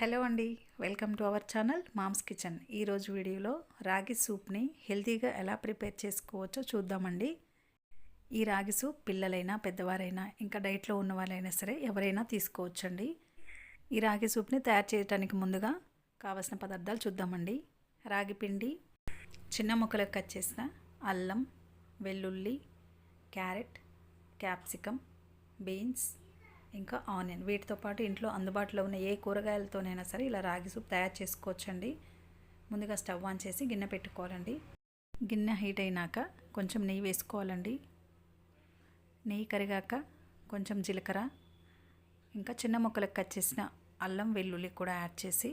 Hello అండి welcome to our channel mom's kitchen. ఈరోజు వీడియోలో రాగి సూప్ని హెల్తీగా ఎలా ప్రిపేర్ చేసుకోవచ్చో చూద్దామండి. ఈ రాగి సూప్ పిల్లలైనా పెద్దవారైనా ఇంకా డైట్లో ఉన్న వాళ్ళైనా సరే ఎవరైనా తీసుకోవచ్చండి. ఈ రాగి సూప్ని తయారు చేయడానికి ముందుగా కావలసిన పదార్థాలు చూద్దామండి. రాగి పిండి చిన్న ముక్కలకు కట్ చేసిన అల్లం వెల్లుల్లి క్యారెట్ క్యాప్సికమ్ బీన్స్ ఇంకా ఆనియన్. వీటితో పాటు ఇంట్లో అందుబాటులో ఉన్న ఏ కూరగాయలతోనైనా సరే ఇలా రాగి సూప్ తయారు చేసుకోవచ్చండి. ముందుగా స్టవ్ ఆన్ చేసి గిన్నె పెట్టుకోవాలండి. గిన్నె హీట్ అయినాక కొంచెం నెయ్యి వేసుకోవాలండి. నెయ్యి కరిగాక కొంచెం జీలకర్ర ఇంకా చిన్న ముక్కలకు కట్ చేసిన అల్లం వెల్లుల్లి కూడా యాడ్ చేసి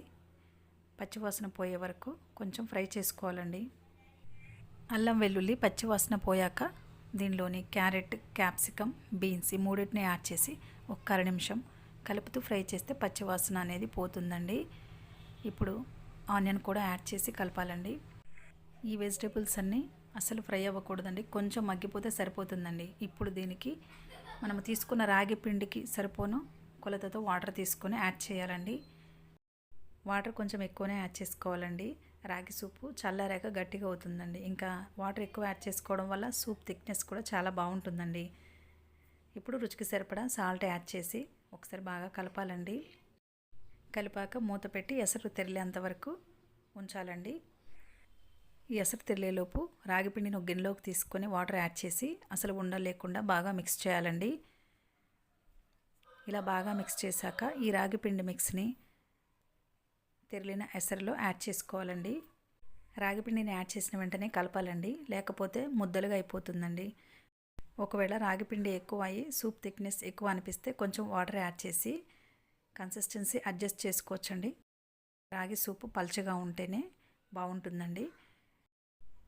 పచ్చివాసన పోయే వరకు కొంచెం ఫ్రై చేసుకోవాలండి. అల్లం వెల్లుల్లి పచ్చివాసన పోయాక దీనిలోని క్యారెట్ క్యాప్సికమ్ బీన్స్ ఈ మూడింటిని యాడ్ చేసి ఒక అర నిమిషం కలుపుతూ ఫ్రై చేస్తే పచ్చివాసన అనేది పోతుందండి. ఇప్పుడు ఆనియన్ కూడా యాడ్ చేసి కలపాలండి. ఈ వెజిటేబుల్స్ అన్నీ అసలు ఫ్రై అవ్వకూడదండి. కొంచెం మగ్గిపోతే సరిపోతుందండి. ఇప్పుడు దీనికి మనం తీసుకున్న రాగి పిండికి సరిపోను కొలతతో వాటర్ తీసుకొని యాడ్ చేయాలండి. వాటర్ కొంచెం ఎక్కువనే యాడ్ చేసుకోవాలండి. రాగి సూపు చల్లారాక గట్టిగా అవుతుందండి. ఇంకా వాటర్ ఎక్కువ యాడ్ చేసుకోవడం వల్ల సూప్ థిక్నెస్ కూడా చాలా బాగుంటుందండి. ఇప్పుడు రుచికి సరిపడా సాల్ట్ యాడ్ చేసి ఒకసారి బాగా కలపాలండి. కలిపాక మూత పెట్టి ఎసరు తెరిలేంత వరకు ఉంచాలండి. ఈ ఎసరు తెరిలేలోపు రాగిపిండిని ఒక గిన్నెలోకి తీసుకొని వాటర్ యాడ్ చేసి అసలు ఉండలేకుండా బాగా మిక్స్ చేయాలండి. ఇలా బాగా మిక్స్ చేశాక ఈ రాగిపిండి మిక్స్ని తిరిగిన ఎసరులో యాడ్ చేసుకోవాలండి. రాగిపిండిని యాడ్ చేసిన వెంటనే కలపాలండి. లేకపోతే ముద్దలుగా అయిపోతుందండి. ఒకవేళ రాగిపిండి ఎక్కువ అయ్యి సూప్ థిక్నెస్ ఎక్కువ అనిపిస్తే కొంచెం వాటర్ యాడ్ చేసి కన్సిస్టెన్సీ అడ్జస్ట్ చేసుకోవచ్చండి. రాగి సూపు పల్చగా ఉంటేనే బాగుంటుందండి.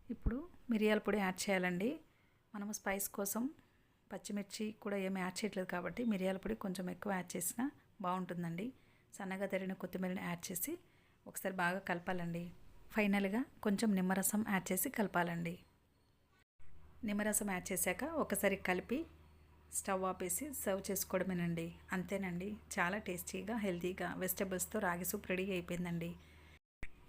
ఇప్పుడు మిరియాల పొడి యాడ్ చేయాలండి. మనము స్పైస్ కోసం పచ్చిమిర్చి కూడా ఏమి యాడ్ చేయట్లేదు కాబట్టి మిరియాల పొడి కొంచెం ఎక్కువ యాడ్ చేసినా బాగుంటుందండి. సన్నగా తరిగిన కొత్తిమీరని యాడ్ చేసి ఒకసారి బాగా కలపాలండి. ఫైనల్గా కొంచెం నిమ్మరసం యాడ్ చేసి కలపాలండి. నిమ్మరసం యాడ్ చేశాక ఒకసారి కలిపి స్టవ్ ఆపేసి సర్వ్ చేసుకోవడమేనండి. అంతేనండి. చాలా టేస్టీగా హెల్తీగా వెజిటబుల్స్తో రాగి సూప్ రెడీ అయిపోయిందండి.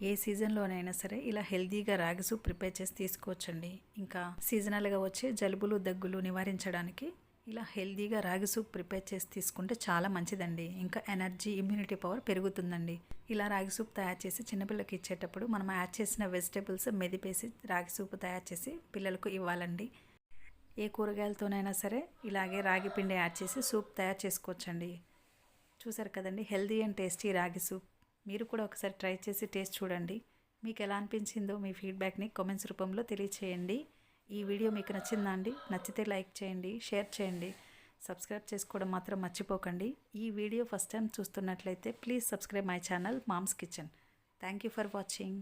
ఏ సీజన్లోనైనా సరే ఇలా హెల్తీగా రాగి సూప్ ప్రిపేర్ చేసి తీసుకోవచ్చండి. ఇంకా సీజనల్గా వచ్చే జలుబులు దగ్గులు నివారించడానికి ఇలా హెల్దీగా రాగి సూప్ ప్రిపేర్ చేసి తీసుకుంటే చాలా మంచిదండి. ఇంకా ఎనర్జీ ఇమ్యూనిటీ పవర్ పెరుగుతుందండి. ఇలా రాగి సూప్ తయారు చేసి చిన్నపిల్లలకి ఇచ్చేటప్పుడు మనం యాడ్ చేసిన వెజిటేబుల్స్ మెదిపేసి రాగి సూప్ తయారు చేసి పిల్లలకు ఇవ్వాలండి. ఏ కూరగాయలతోనైనా సరే ఇలాగే రాగి పిండి యాడ్ చేసి సూప్ తయారు చేసుకోవచ్చండి. చూసారు కదండి healthy and tasty ragi soup. మీరు కూడా ఒకసారి ట్రై చేసి టేస్ట్ చూడండి. మీకు ఎలా అనిపించిందో మీ ఫీడ్బ్యాక్ని కామెంట్స్ రూపంలో తెలియచేయండి. ఈ వీడియో మీకు నచ్చిందా అండి? నచ్చితే లైక్ చేయండి షేర్ చేయండి. సబ్స్క్రైబ్ చేసుకోవడం మాత్రం మర్చిపోకండి. ఈ వీడియో ఫస్ట్ టైం చూస్తున్నట్లయితే please subscribe my channel mom's kitchen. Thank you for watching.